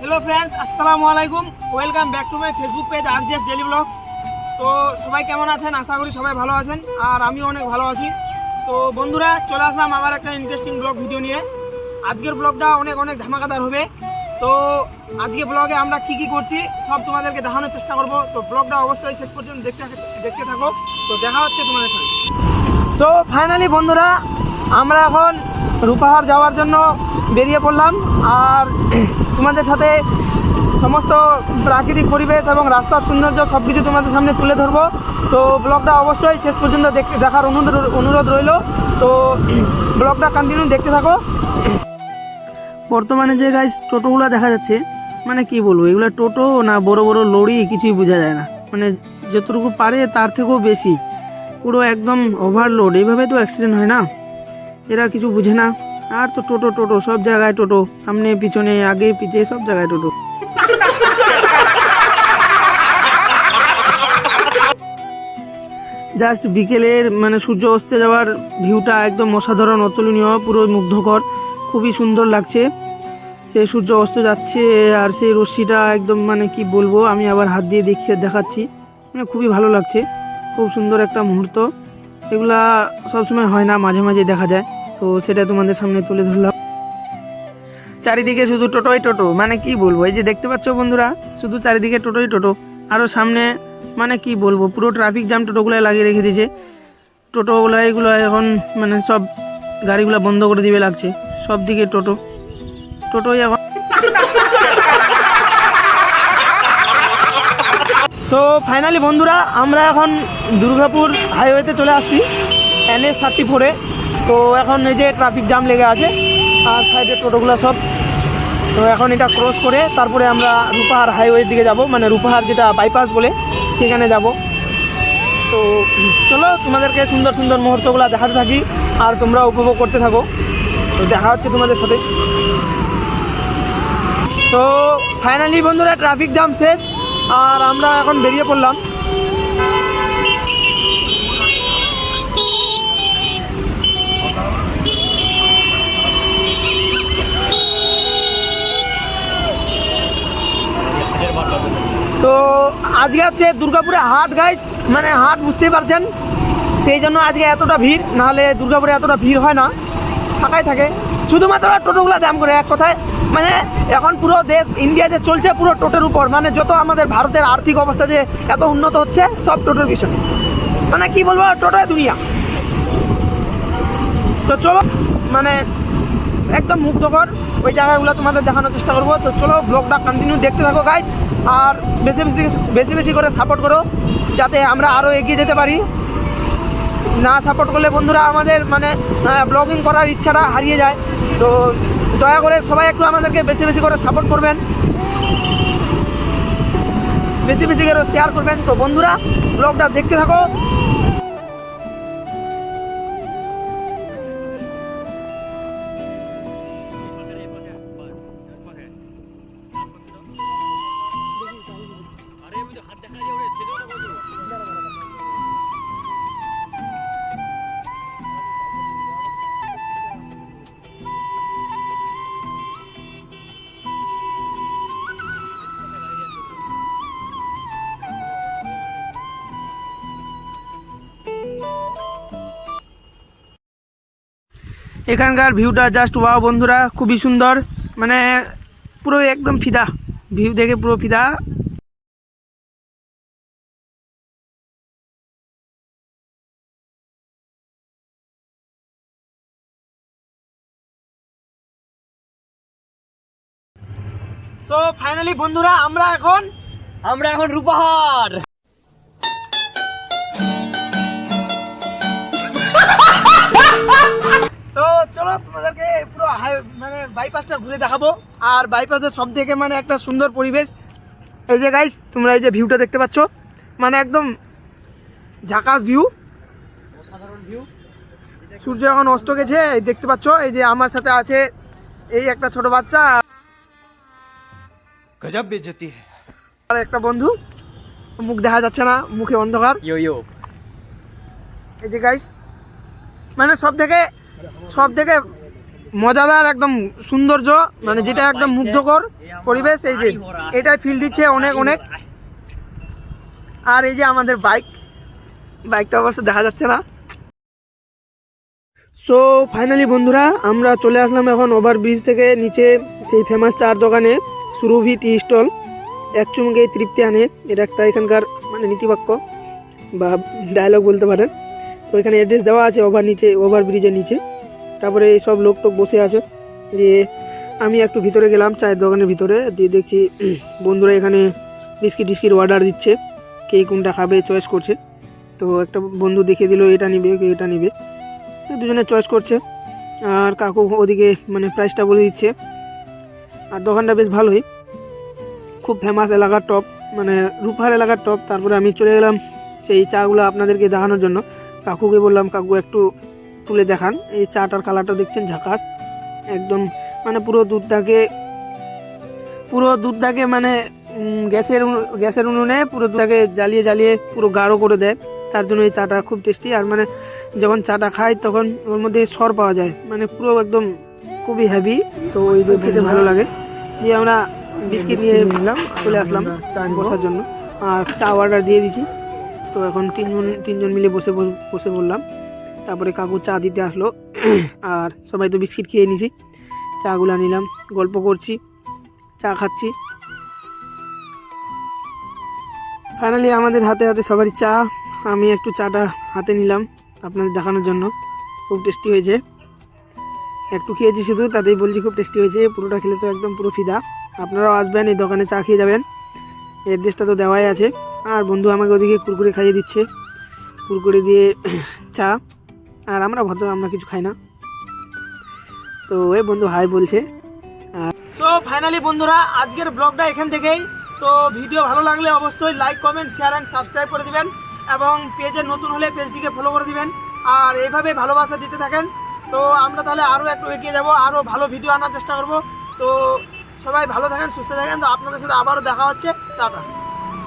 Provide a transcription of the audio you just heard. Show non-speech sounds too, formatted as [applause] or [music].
Hello friends আসসালামু আলাইকুম welcome back to my Facebook page RGS daily blog তো সবাই কেমন আছেন? আশা করি সবাই ভালো আছেন। আর আমিও অনেক ভালো আছি। তো বন্ধুরা, চলে আসলাম আবার একটা ইন্টারেস্টিং ব্লগ ভিডিও নিয়ে। আজকের ব্লগটা অনেক অনেক ধামাকাদার হবে। তো আজকে ব্লগে আমরা কি কি করছি, সব তোমাদেরকে দেখানোর চেষ্টা করব। তো ব্লগটা অবশ্যই শেষ পর্যন্ত দেখতে দেখতে থাকো। তো দেখা হচ্ছে তোমাদের সঙ্গে। সো ফাইনালি বন্ধুরা আমরা এখন রূপাহার যাওয়ার জন্য বেরিয়ে পড়লাম। আর তোমাদের সাথে সমস্ত প্রাকৃতিক পরিবেশ এবং রাস্তার সৌন্দর্য সব কিছু তোমাদের সামনে তুলে ধরবো। তো ব্লগটা অবশ্যই শেষ পর্যন্ত দেখতে, দেখার অনুরোধ অনুরোধ রইল। তো ব্লগটা কন্টিনিউ দেখতে থাকো। বর্তমানে যে গাইস টোটোগুলো দেখা যাচ্ছে মানে কি বলব, এগুলো টোটো না বড় বড় লরি কিছুই বোঝা যায় না। মানে যতটুকু পারে তার থেকেও বেশি। পুরো একদম ওভারলোড এইভাবে তো অ্যাক্সিডেন্ট হয় না। এরা কিছু বুঝে না। আর তো টোটো টোটো, সব জায়গায় টোটো। সামনে, পিছনে, আগে, পিছে, সব জায়গায় টোটো। জাস্ট বিকেলের মানে সূর্য অস্তে যাওয়ার ভিউটা একদম অসাধারণ, অতুলনীয়, পুরো মুগ্ধকর। খুবই সুন্দর লাগছে। সেই সূর্য অস্ত যাচ্ছে, আর সেই রশ্মিটা একদম মানে কি বলব, আমি আবার হাত দিয়ে দেখিয়ে দেখাচ্ছি। মানে খুবই ভালো লাগছে। খুব সুন্দর একটা মুহূর্ত। এগুলা সবসময় হয় না, মাঝে মাঝে দেখা যায়। তো সেটা তোমাদের সামনে তুলে ধরলাম। চারিদিকে শুধু টোটোই টোটো মানে কি বলব? এই যে দেখতে পাচ্ছ বন্ধুরা, শুধু চারিদিকে টোটোই টোটো। আরও সামনে মানে কি বলব, পুরো ট্রাফিক জ্যাম টোটোগুলো লাগিয়ে রেখে দিয়েছে। টোটোগুলো এগুলো এখন মানে সব গাড়িগুলো বন্ধ করে দিবে লাগছে। সব দিকে টোটো। টোটোই এখন। সো ফাইনালি বন্ধুরা, আমরা এখন দুর্গাপুর হাইওয়েতে চলে আসছি এন এস থার্টি ফোরে তো এখন এই যে ট্রাফিক জ্যাম লেগে আছে, আর সাইডে টোটোগুলো সব। তো এখন এটা ক্রস করে তারপরে আমরা রূপাহার হাইওয়ের দিকে যাব মানে রূপাহার যেটা বাইপাস বলে, সেখানে যাব। তো চলো, তোমাদেরকে সুন্দর সুন্দর মুহূর্তগুলো দেখাতে থাকি, আর তোমরা উপভোগ করতে থাকো। তো দেখা হচ্ছে তোমাদের সাথে। তো ফাইনালি বন্ধুরা ট্রাফিক জ্যাম শেষ, আর আমরা এখন বেরিয়ে পড়লাম তো আজকে হচ্ছে দুর্গাপুরে হাট গাইস মানে হাট বুঝতেই পারছেন। সেই জন্য আজকে এতটা ভিড়, নাহলে দুর্গাপুরে এতটা ভিড় হয় না। ফাঁকাই থাকে। শুধুমাত্র টোটোগুলো দাম করে, এক কথায়। মানে এখন পুরো দেশ ইন্ডিয়া যে চলছে, পুরো টোটোর উপর। মানে যত আমাদের ভারতের আর্থিক অবস্থা যে এত উন্নত হচ্ছে, সব টোটোর পিছনে। মানে কি বলব টোটোয় দুনিয়া। তো চলো মানে একদম মুগ্ধকর ওই জায়গাগুলো তোমাদের দেখানোর চেষ্টা করব। তো চলো ব্লগটা কন্টিনিউ দেখতে থাকো গাইজ আর বেশি বেশি বেশি বেশি করে সাপোর্ট করো, যাতে আমরা আরও এগিয়ে যেতে পারি। না সাপোর্ট করলে বন্ধুরা আমাদের মানে ব্লগিং করার ইচ্ছাটা হারিয়ে যায়। তো দয়া করে সবাই একটু আমাদেরকে বেশি বেশি করে সাপোর্ট করবেন। বেশি বেশি করে শেয়ার করবেন। তো বন্ধুরা ব্লগটা দেখতে থাকো। এখানকার ভিউটা জাস্ট ওয়াও বন্ধুরা, খুবই সুন্দর। মানে পুরো একদম ফিদা। ভিউ দেখে পুরো ফিদা। সো ফাইনালি বন্ধুরা, আমরা এখন আমরা এখন রূপাহার তোমাদেরকে পুরো হাই মানে বাইপাসটা ঘুরে দেখাবো। আর বাইপাসের সব থেকে মানে একটা সুন্দর পরিবেশ। এই যে গাইস তোমরা এই যে ভিউটা দেখতে পাচ্ছ মানে একদম ঝাকাস ভিউ ভিউ সূর্য এখন অস্ত গেছে এই দেখতে পাচ্ছ এই যে আমার সাথে আছে এই একটা ছোট বাচ্চা। গজব বেজতি আর একটা বন্ধু মুখ দেখা যাচ্ছে না মুখে অন্ধকার। ইয়ো ইয়ো এই যে গাইস মানে সব থেকে সব থেকে মজাদার একদম সৌন্দর্য মানে যেটা একদম মুগ্ধকর পরিবেশ, এই যে এটাই ফিল দিচ্ছে অনেক অনেক। আর এই যে আমাদের বাইক বাইকটা অবশ্য দেখা যাচ্ছে না। সো ফাইনালি বন্ধুরা, আমরা চলে আসলাম এখন ওভার ব্রিজ থেকে নিচে সেই ফেমাস চার দোকানে, সুরভি টি স্টল এক চুমুকে তৃপ্তি আনে এটা একটা এখানকার মানে নীতিবাক্য বা ডায়লগ বলতে পারেন। তো এখানে অ্যাড্রেস দেওয়া আছে ওভার নিচে ওভার ব্রিজের নিচে। তারপরে এই সব লোক টোক বসে আছে। যে আমি একটু ভিতরে গেলাম, চায়ের দোকানের ভিতরে। দিয়ে দেখছি [clears throat] বন্ধুরা এখানে বিস্কিট টিস্কিট অর্ডার দিচ্ছে। কে কোনটা খাবে চয়েস করছে। তো একটা বন্ধু দেখিয়ে দিল, এটা নিবে, কে এটা নিবে। দুজনে চয়েস করছে। আর কাকু ওদিকে মানে প্রাইসটা বলে দিচ্ছে। আর দোকানটা বেশ ভালোই। খুব ফেমাস এলাকার টপ মানে রূপার এলাকার টপ তারপরে আমি চলে গেলাম সেই চাগুলো আপনাদেরকে দেখানোর জন্য। কাকুকে বললাম কাকু একটু তুলে দেখান। এই চাটার কালারটা দেখছেন ঝাকাস। একদম মানে পুরো দুধটাকে পুরো দুধটাকে মানে গ্যাসের গ্যাসের উনুনে পুরো দুধটাকে জ্বালিয়ে জ্বালিয়ে পুরো গাঢ় করে দেয়। তার জন্য এই চাটা খুব টেস্টি। আর মানে যখন চাটা খাই তখন ওর মধ্যে সর পাওয়া যায়। মানে পুরো একদম খুবই হ্যাভি তো ওই যে খেতে ভালো লাগে। দিয়ে আমরা বিস্কিট নিয়ে নিলাম চলে আসলাম চা বসার জন্য। আর চা অর্ডার দিয়ে দিছি। তো এখন তিনজন তিনজন মিলে বসে বসে বললাম। তারপরে কাকু চা দিতে আসলো। [clears throat] আর সবাই তো বিস্কিট খেয়ে নিছি। চাগুলা নিলাম, গল্প করছি, চা খাচ্ছি। ফাইনালি আমাদের হাতে হাতে সবারই চা। আমি একটু চাটা হাতে নিলাম আপনাদের দেখানোর জন্য। খুব টেস্টি হয়েছে। একটু খেয়েছি শুধু, তাতেই বলছি খুব টেস্টি হয়েছে। পুরোটা খেলে তো একদম পুরো ফিদা। আপনারাও আসবেন, এই দোকানে চা খেয়ে যাবেন। অ্যাড্রেসটা তো দেওয়াই আছে। আর বন্ধু আমাকে ওদিকে কুরকুরে খাইয়ে দিচ্ছে। কুরকুরে দিয়ে [clears throat] চা। আর আমরা ভদ্র, আমরা কিছু খাই না। তো ওই বন্ধু, হাই বলছে। সো ফাইনালি বন্ধুরা, আজকের ব্লগটা এখান থেকেই। তো ভিডিও ভালো লাগলে অবশ্যই like comment share and subscribe করে দিবেন। এবং পেজে নতুন হলে পেজটিকে ফলো করে দিবেন। আর এইভাবে ভালোবাসা দিতে থাকেন। তো আমরা তাহলে আরও একটু এগিয়ে যাব, আরও ভালো ভিডিও আনার চেষ্টা করব। তো সবাই ভালো থাকেন সুস্থ থাকেন। তো আপনাদের সাথে আবারও দেখা হচ্ছে। টাটা।